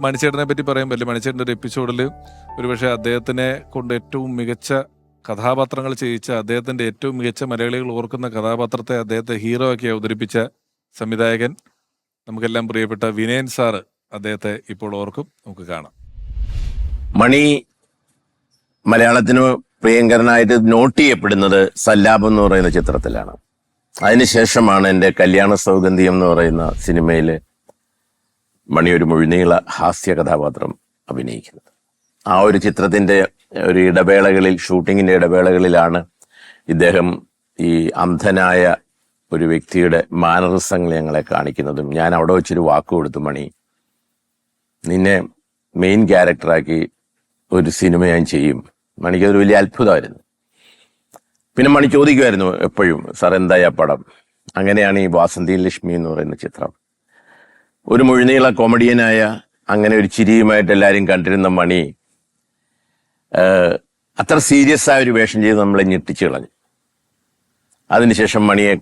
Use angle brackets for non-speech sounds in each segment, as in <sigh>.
മണിച്ചേട്ടനെ പറ്റി പറയുമ്പോൾ മണിച്ചേട്ടന്റെ ഒരു എപ്പിസോഡിൽ ഒരുപക്ഷെ അദ്ദേഹത്തിനെ കൊണ്ട് ഏറ്റവും മികച്ച കഥാപാത്രങ്ങൾ ചെയ്യിച്ച അദ്ദേഹത്തിന്റെ ഏറ്റവും മികച്ച മലയാളികൾ ഓർക്കുന്ന കഥാപാത്രത്തെ അദ്ദേഹത്തെ ഹീറോ ആക്കി അവതരിപ്പിച്ച സംവിധായകൻ നമുക്കെല്ലാം പ്രിയപ്പെട്ട വിനയൻ സാറ് അദ്ദേഹത്തെ ഇപ്പോൾ ഓർക്കും. നമുക്ക് കാണാം. മണി മലയാളത്തിന് പ്രിയങ്കരനായിട്ട് നോട്ട് ചെയ്യപ്പെടുന്നത് സല്ലാപം എന്ന് പറയുന്ന ചിത്രത്തിലാണ്. അതിനുശേഷമാണ് എന്റെ കല്യാണ സൗഗന്ധിയം എന്ന് പറയുന്ന സിനിമയിൽ മണി ഒരു മുഴുനീള ഹാസ്യ കഥാപാത്രം അഭിനയിക്കുന്നത്. ആ ഒരു ചിത്രത്തിന്റെ ഒരു ഇടവേളകളിൽ ഷൂട്ടിങ്ങിന്റെ ഇടവേളകളിലാണ് ഇദ്ദേഹം ഈ അന്ധനായ ഒരു വ്യക്തിയുടെ മാനറിസങ്ങൾ ഞങ്ങളെ കാണിക്കുന്നതും. ഞാൻ അവിടെ വെച്ചൊരു വാക്ക് കൊടുത്തു മണി നിന്നെ മെയിൻ ക്യാരക്ടറാക്കി ഒരു സിനിമ ഞാൻ ചെയ്യും. മണിക്ക് അതൊരു വലിയ അത്ഭുതമായിരുന്നു. പിന്നെ മണി ചോദിക്കുമായിരുന്നു എപ്പോഴും സർ എന്തായി പടം? അങ്ങനെയാണ് ഈ വാസന്തി ലക്ഷ്മി എന്ന് പറയുന്ന ചിത്രം. ഒരു മുഴുനീള കോമഡിയനായ അങ്ങനെ ഒരു ചിരിയുമായിട്ട് എല്ലാവരും കണ്ടിരുന്ന മണി അത്ര സീരിയസ് ആയ ഒരു വേഷം ചെയ്ത് നമ്മളെ ഞെട്ടിച്ചു കളഞ്ഞു. അതിനുശേഷം മണിയെ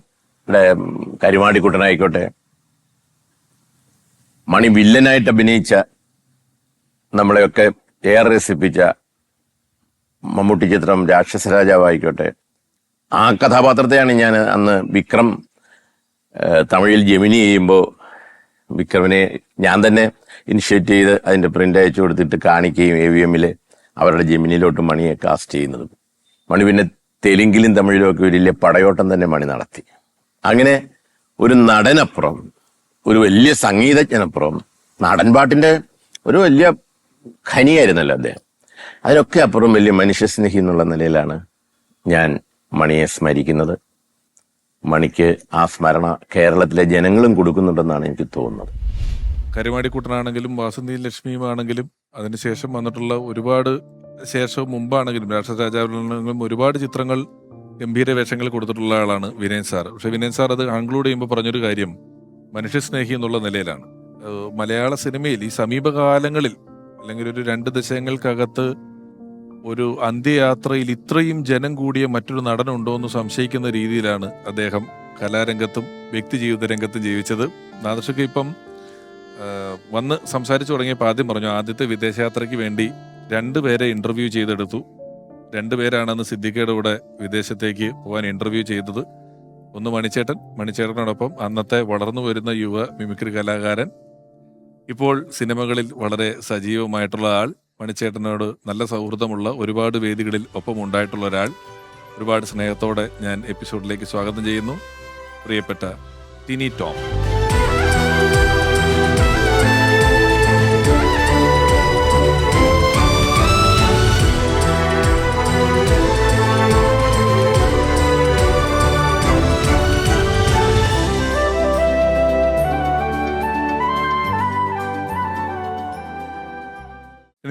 കരുമാടിക്കുട്ടനായിക്കോട്ടെ മണി വില്ലനായിട്ട് അഭിനയിച്ച നമ്മളെയൊക്കെ ഏറെ രസിപ്പിച്ച മമ്മൂട്ടി ചിത്രം രാക്ഷസരാജാവായിക്കോട്ടെ ആ കഥാപാത്രത്തെയാണ് ഞാൻ അന്ന് വിക്രം തമിഴിൽ ജമിനി ചെയ്യുമ്പോൾ വിക്രമിനെ ഞാൻ തന്നെ ഇനിഷ്യേറ്റ് ചെയ്ത് അതിന്റെ പ്രിന്റ് അയച്ചു കൊടുത്തിട്ട് കാണിക്കുകയും എ വി എമ്മിൽ അവരുടെ ജമിനിയിലോട്ട് മണിയെ കാസ്റ്റ് ചെയ്യുന്നതും. മണി പിന്നെ തെലുങ്കിലും തമിഴിലും ഒക്കെ വലിയ പടയോട്ടം തന്നെ മണി നടത്തി. അങ്ങനെ ഒരു നടനപ്പുറം ഒരു വലിയ സംഗീതജ്ഞനപ്പുറം നാടൻപാട്ടിന്റെ ഒരു വലിയ ഖനിയായിരുന്നല്ലോ അദ്ദേഹം. അതിനൊക്കെ അപ്പുറം വലിയ മനുഷ്യസ്നേഹി എന്നുള്ള നിലയിലാണ് ഞാൻ മണിയെ സ്മരിക്കുന്നത്. മണിക്ക് ആ സ്മരണ കേരളത്തിലെ ജനങ്ങളും കൊടുക്കുന്നുണ്ടെന്നാണ് എനിക്ക് തോന്നുന്നത്. കരുമാടിക്കുട്ടനാണെങ്കിലും വാസന്തി ലക്ഷ്മിയുമാണെങ്കിലും അതിനുശേഷം വന്നിട്ടുള്ള ഒരുപാട് ശേഷവും മുമ്പാണെങ്കിലും രാഷ്ട്ര രാജാവിനാണെങ്കിലും ഒരുപാട് ചിത്രങ്ങൾ ഗംഭീര വേഷങ്ങൾ കൊടുത്തിട്ടുള്ള ആളാണ് വിനയൻ സാർ പക്ഷെ വിനയൻ സാർ അത് കൺക്ലൂഡ് ചെയ്യുമ്പോൾ പറഞ്ഞൊരു കാര്യം മനുഷ്യസ്നേഹി എന്നുള്ള നിലയിലാണ്. മലയാള സിനിമയിൽ ഈ സമീപകാലങ്ങളിൽ അല്ലെങ്കിൽ ഒരു രണ്ട് ദശകങ്ങൾക്കകത്ത് ഒരു അന്ത്യയാത്രയിൽ ഇത്രയും ജനം കൂടിയ മറ്റൊരു നടനുണ്ടോ എന്ന് സംശയിക്കുന്ന രീതിയിലാണ് അദ്ദേഹം കലാരംഗത്തും വ്യക്തി ജീവിത രംഗത്തും ജീവിച്ചത്. നാദർഷക്ക് ഇപ്പം വന്ന് സംസാരിച്ചു തുടങ്ങിയപ്പോൾ ആദ്യം പറഞ്ഞു ആദ്യത്തെ വിദേശയാത്രയ്ക്ക് വേണ്ടി രണ്ടുപേരെ ഇന്റർവ്യൂ ചെയ്തെടുത്തു. രണ്ടുപേരാണെന്ന് സിദ്ദിഖയുടെ കൂടെ വിദേശത്തേക്ക് പോകാൻ ഇന്റർവ്യൂ ചെയ്തത് ഒന്ന് മണിച്ചേട്ടൻ. മണിച്ചേട്ടനോടൊപ്പം അന്നത്തെ വളർന്നു വരുന്ന യുവ മിമിക്രി കലാകാരൻ. ഇപ്പോൾ സിനിമകളിൽ വളരെ സജീവമായിട്ടുള്ള ആൾ. മണിച്ചേട്ടനോട് നല്ല സൗഹൃദമുള്ള ഒരുപാട് വേദികളിൽ ഒപ്പം ഉണ്ടായിട്ടുള്ള ഒരാൾ. ഒരുപാട് സ്നേഹത്തോടെ ഞാൻ എപ്പിസോഡിലേക്ക് സ്വാഗതം ചെയ്യുന്നു. പ്രിയപ്പെട്ട ടിനി ടോം.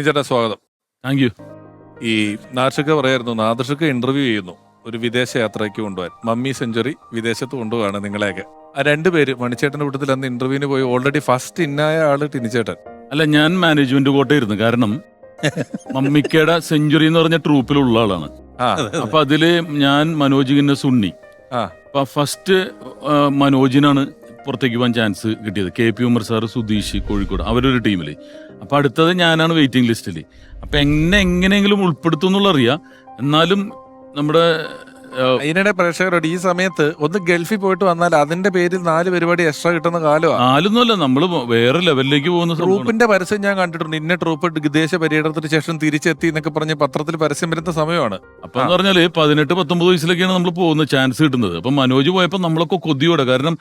ചേട്ടാ സ്വാഗതം. താങ്ക് യു ഈ നാർഷക്ക പറയായിരുന്നു നാദർഷക്ക ഇന്റർവ്യൂ ചെയ്യുന്നു. ഒരു വിദേശ യാത്രയ്ക്ക് കൊണ്ടുപോകാൻ. മമ്മി സെഞ്ചുറി വിദേശത്ത് കൊണ്ടുപോവാണ് നിങ്ങളെയൊക്കെ. ആ രണ്ടുപേര് മണിച്ചേട്ടന്റെ കൂട്ടത്തിൽ അന്ന് ഇന്റർവ്യൂവിന് പോയി ഓൾറെഡി ഫസ്റ്റ് ഇന്നായ ആൾ ടിനിച്ചേട്ടൻ. അല്ല ഞാൻ മാനേജ്മെന്റ് കോട്ടയായിരുന്നു കാരണം മമ്മിക്കയുടെ സെഞ്ചുറി എന്ന് പറഞ്ഞ ട്രൂപ്പിലുള്ള ആളാണ്. ആ. അപ്പൊ അതിൽ ഞാൻ മനോജിന്റെ സുണ്ണി. ആ. അപ്പൊ ഫസ്റ്റ് ആ, മനോജിനാണ് പുറത്തേക്ക് പോകാൻ ചാൻസ് കിട്ടിയത്. K P Umar sir Sudheesh Kozhikode. അവരൊരു ടീമിൽ അപ്പൊ അടുത്തത് ഞാനാണ് വെയിറ്റിംഗ് ലിസ്റ്റിൽ അപ്പൊ എന്നെ എങ്ങനെയെങ്കിലും ഉൾപ്പെടുത്തും എന്നുള്ള അറിയാം എന്നാലും നമ്മുടെ അതിനിടെ പ്രേക്ഷകരോട് ഈ സമയത്ത് ഒന്ന് ഗൾഫിൽ പോയിട്ട് വന്നാൽ അതിന്റെ പേരിൽ നാല് പരിപാടി എക്സ്ട്രാ കിട്ടുന്ന കാലമാണ് നാലൊന്നുമല്ല നമ്മൾ വേറെ ലെവലിലേക്ക് പോകുന്ന. ട്രൂപ്പിന്റെ പരസ്യം ഞാൻ കണ്ടിട്ടുണ്ട്. ഇന്ന ട്രൂപ്പ് വിദേശ പര്യടനത്തിന് ശേഷം തിരിച്ചെത്തി എന്നൊക്കെ പറഞ്ഞ് പത്രത്തിൽ പരസ്യം വരുന്ന സമയമാണ്. അപ്പൊ എന്ന് പറഞ്ഞാൽ പതിനെട്ട് പത്തൊമ്പത് വയസ്സിലൊക്കെയാണ് നമ്മൾ പോകുന്ന ചാൻസ് കിട്ടുന്നത്. അപ്പൊ മനോജ് പോയപ്പോ നമ്മളൊക്കെ കൊതിയോടെ. കാരണം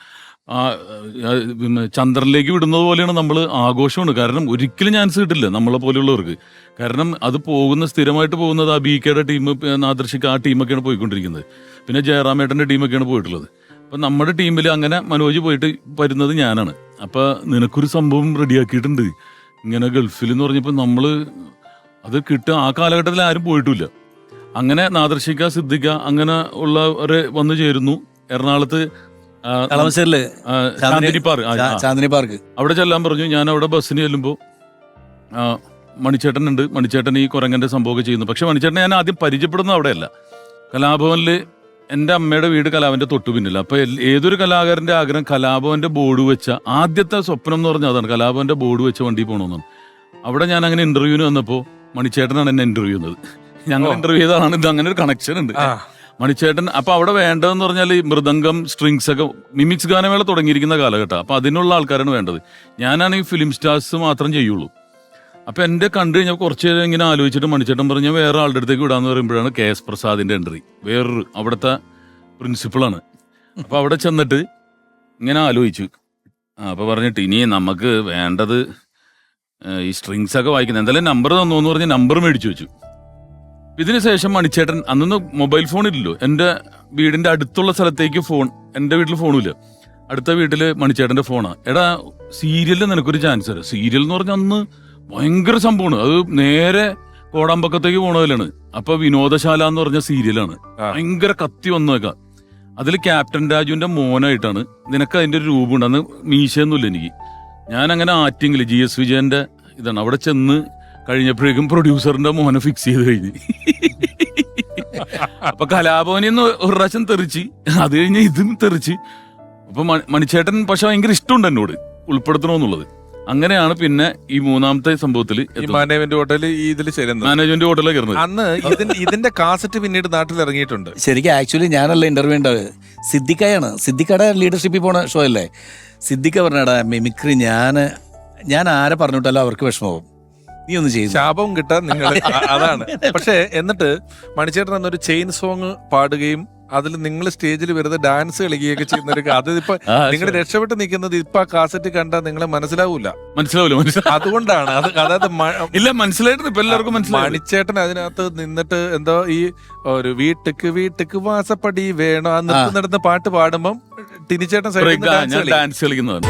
ആ, പിന്നെ ചന്ദ്രനിലേക്ക് വിടുന്നത് പോലെയാണ് നമ്മൾ ആഘോഷമാണ്. കാരണം ഒരിക്കലും ചാൻസ് കിട്ടില്ല നമ്മളെ പോലെയുള്ളവർക്ക്. കാരണം അത് പോകുന്ന സ്ഥിരമായിട്ട് പോകുന്നത് ആ ബി കെയുടെ ടീം നാദർശിക്ക് ആ ടീമൊക്കെയാണ് പോയിക്കൊണ്ടിരിക്കുന്നത്. പിന്നെ ജയറാമേട്ടന്റെ ടീമൊക്കെയാണ് പോയിട്ടുള്ളത്. അപ്പം നമ്മുടെ ടീമിൽ അങ്ങനെ മനോജ് പോയിട്ട് വരുന്നത് ഞാനാണ്. അപ്പോൾ നിനക്കൊരു സംഭവം റെഡിയാക്കിയിട്ടുണ്ട്. ഇങ്ങനെ ഗൾഫിൽ എന്ന് പറഞ്ഞപ്പോൾ നമ്മൾ അത് കിട്ടുക ആ കാലഘട്ടത്തിൽ ആരും പോയിട്ടില്ല. അങ്ങനെ നാദർശിക്ക സിദ്ദിഖ അങ്ങനെ ഉള്ളവരെ വന്നു ചേരുന്നു. എറണാകുളത്ത് കളമശ്ശേരിൽ ചാന്ദിനി പാർക്ക്. ആ, ആ. ചാന്ദിനി പാർക്ക്. അവിടെ ചെല്ലാൻ പറഞ്ഞു. ഞാൻ അവിടെ ബസ്സിന് ചെല്ലുമ്പോൾ മണിച്ചേട്ടൻ ഉണ്ട്. മണിച്ചേട്ടൻ ഈ കുരങ്ങന്റെ സംഭവമൊക്കെ ചെയ്യുന്നു. പക്ഷെ മണിച്ചേട്ടനെ ഞാൻ ആദ്യം പരിചയപ്പെടുന്നത് അവിടെയല്ല. കലാഭവനിൽ എന്റെ അമ്മയുടെ വീട് കലാഭവന്റെ തൊട്ടു പിന്നില്ല അപ്പൊ ഏതൊരു കലാകാരന്റെ ആഗ്രഹം കലാഭവന്റെ ബോർഡ് വെച്ച ആദ്യത്തെ സ്വപ്നം എന്ന് പറഞ്ഞാൽ അതാണ്. കലാഭവന്റെ ബോർഡ് വെച്ച വണ്ടി പോകണമെന്നാണ് അവിടെ ഞാൻ അങ്ങനെ ഇന്റർവ്യൂവിന് വന്നപ്പോ മണിച്ചേട്ടനാണ് എന്നെ ഇന്റർവ്യൂ ചെയ്യുന്നത്. ഞങ്ങൾ ഇന്റർവ്യൂ ചെയ്തതാണ് ഇത് അങ്ങനെ ഒരു കണക്ഷൻ ഉണ്ട്. ആ. മണിച്ചേട്ടൻ അപ്പൊ അവിടെ വേണ്ടതെന്ന് പറഞ്ഞാൽ ഈ മൃദംഗം സ്ട്രിങ്സ് ഒക്കെ മിമിക്സ് ഗാനമേള തുടങ്ങിയിരിക്കുന്ന കാലഘട്ടം. അപ്പൊ അതിനുള്ള ആൾക്കാരാണ് വേണ്ടത്. ഞാനാണെങ്കിൽ ഫിലിം സ്റ്റാർസ് മാത്രം ചെയ്യുള്ളൂ. അപ്പൊ എന്റെ കണ്ടു കഴിഞ്ഞാൽ കുറച്ച് നേരം ഇങ്ങനെ ആലോചിച്ചിട്ട് മണിച്ചേട്ടൻ പറഞ്ഞ വേറെ ആളുടെ അടുത്തേക്ക് വിടാന്ന് പറയുമ്പോഴാണ് കെ എസ് പ്രസാദിന്റെ എൻട്രി വേറൊരു അവിടുത്തെ പ്രിൻസിപ്പളാണ് അപ്പൊ അവിടെ ചെന്നിട്ട് ഇങ്ങനെ ആലോചിച്ചു. അപ്പൊ പറഞ്ഞിട്ട് ഇനി നമുക്ക് വേണ്ടത് ഈ സ്ട്രിങ്സ് ഒക്കെ വായിക്കുന്നത് എന്തായാലും നമ്പർ തന്നു എന്ന് പറഞ്ഞ് നമ്പർ മേടിച്ചു വെച്ചു. ഇതിന് ശേഷം മണിച്ചേട്ടൻ അന്നൊന്നും മൊബൈൽ ഫോൺ ഇല്ലല്ലോ എന്റെ വീടിന്റെ അടുത്തുള്ള സ്ഥലത്തേക്ക് ഫോൺ എന്റെ വീട്ടിൽ ഫോണില്ല. അടുത്ത വീട്ടിൽ മണിച്ചേട്ടന്റെ ഫോണാ. എടാ സീരിയലിൽ നിനക്കൊരു ചാൻസ് തരാം. സീരിയൽ എന്ന് പറഞ്ഞാൽ അന്ന് ഭയങ്കര സംഭവമാണ്. അത് നേരെ കോടാമ്പക്കത്തേക്ക് പോണതിലാണ് അപ്പൊ വിനോദശാല എന്ന് പറഞ്ഞ സീരിയലാണ്. ഭയങ്കര കത്തി വന്നേക്കാം. അതിൽ ക്യാപ്റ്റൻ രാജുവിന്റെ മോനായിട്ടാണ്. നിനക്ക് അതിന്റെ ഒരു രൂപമുണ്ട്. അന്ന് മീശയൊന്നുമില്ല എനിക്ക്. ഞാൻ അങ്ങനെ ആറ്റിങ്ങിൽ ജി എസ് വിജയന്റെ ഇതാണ്. അവിടെ ചെന്ന് കഴിഞ്ഞപ്പോഴേക്കും പ്രൊഡ്യൂസറിന്റെ മോനെ ഫിക്സ് ചെയ്ത് കഴിഞ്ഞ്. അപ്പൊ കലാഭവനിൽ നിന്ന് ഒരു പ്രാവശ്യം തെറിച്ച് അത് കഴിഞ്ഞ് ഇതും തെറിച്ച്. അപ്പൊ മണി- മണിച്ചേട്ടൻ പക്ഷെ ഭയങ്കര ഇഷ്ടമുണ്ട് എന്നോട് ഉൾപ്പെടുത്തണമെന്നുള്ളത്. അങ്ങനെയാണ് പിന്നെ ഈ മൂന്നാമത്തെ സംഭവത്തിൽ ഈ ഹോട്ടലിൽ ഇതിൽ ചേരുന്നത്. മാനേജ്മെന്റ് ഹോട്ടലിൽ കയറുന്നത്. അന്ന് ഇതിന്റെ കാസറ്റ് പിന്നീട് നാട്ടിൽ ഇറങ്ങിയിട്ടുണ്ട്. ശരിക്കും ആക്ച്വലി ഞാനല്ല ഇന്റർവ്യൂ ഉണ്ടാവുക സിദ്ദിഖയാണ്. സിദ്ദിഖയുടെ ലീഡർഷിപ്പിൽ പോണ ഷോ അല്ലേ? സിദ്ദിഖ പറഞ്ഞടാ മിമിക്രി ഞാൻ ഞാൻ ആരെ പറഞ്ഞിട്ടല്ലോ അവർക്ക് വിഷമവും നീ ഒന്ന് ചെയ്തു. ശാപം കിട്ടാൻ നിങ്ങൾ <laughs> അതാണ്. പക്ഷേ എന്നിട്ട് മണിച്ചേട്ടൻ എന്നൊരു ചെയിൻ സോങ് പാടുകയും അതിൽ നിങ്ങൾ സ്റ്റേജിൽ വെറുതെ ഡാൻസ് കളിക്കുകയൊക്കെ ചെയ്യുന്ന ഒരു അതിപ്പോ നിങ്ങൾ രക്ഷപ്പെട്ട് നിൽക്കുന്നത് ഇപ്പൊ ആ കാസറ്റ് കണ്ടാൽ നിങ്ങളെ മനസ്സിലാവൂല. മനസ്സിലാവൂല മനസ്സിലാവും അതുകൊണ്ടാണ്. അത് അതായത് ഇല്ല മനസ്സിലായിട്ട് ഇപ്പൊ എല്ലാവർക്കും മണിച്ചേട്ടൻ അതിനകത്ത് നിന്നിട്ട് എന്തോ ഈ ഒരു വീട്ടുക്ക് വീട്ടുക്ക് വാസപ്പടി വേണോ? ആ നിർത്തി നടന്ന് പാട്ട് പാടുമ്പം ടിനിച്ചേട്ടൻ സൈഡിൽ ഡാൻസ് കളിക്കുന്നതാണ്.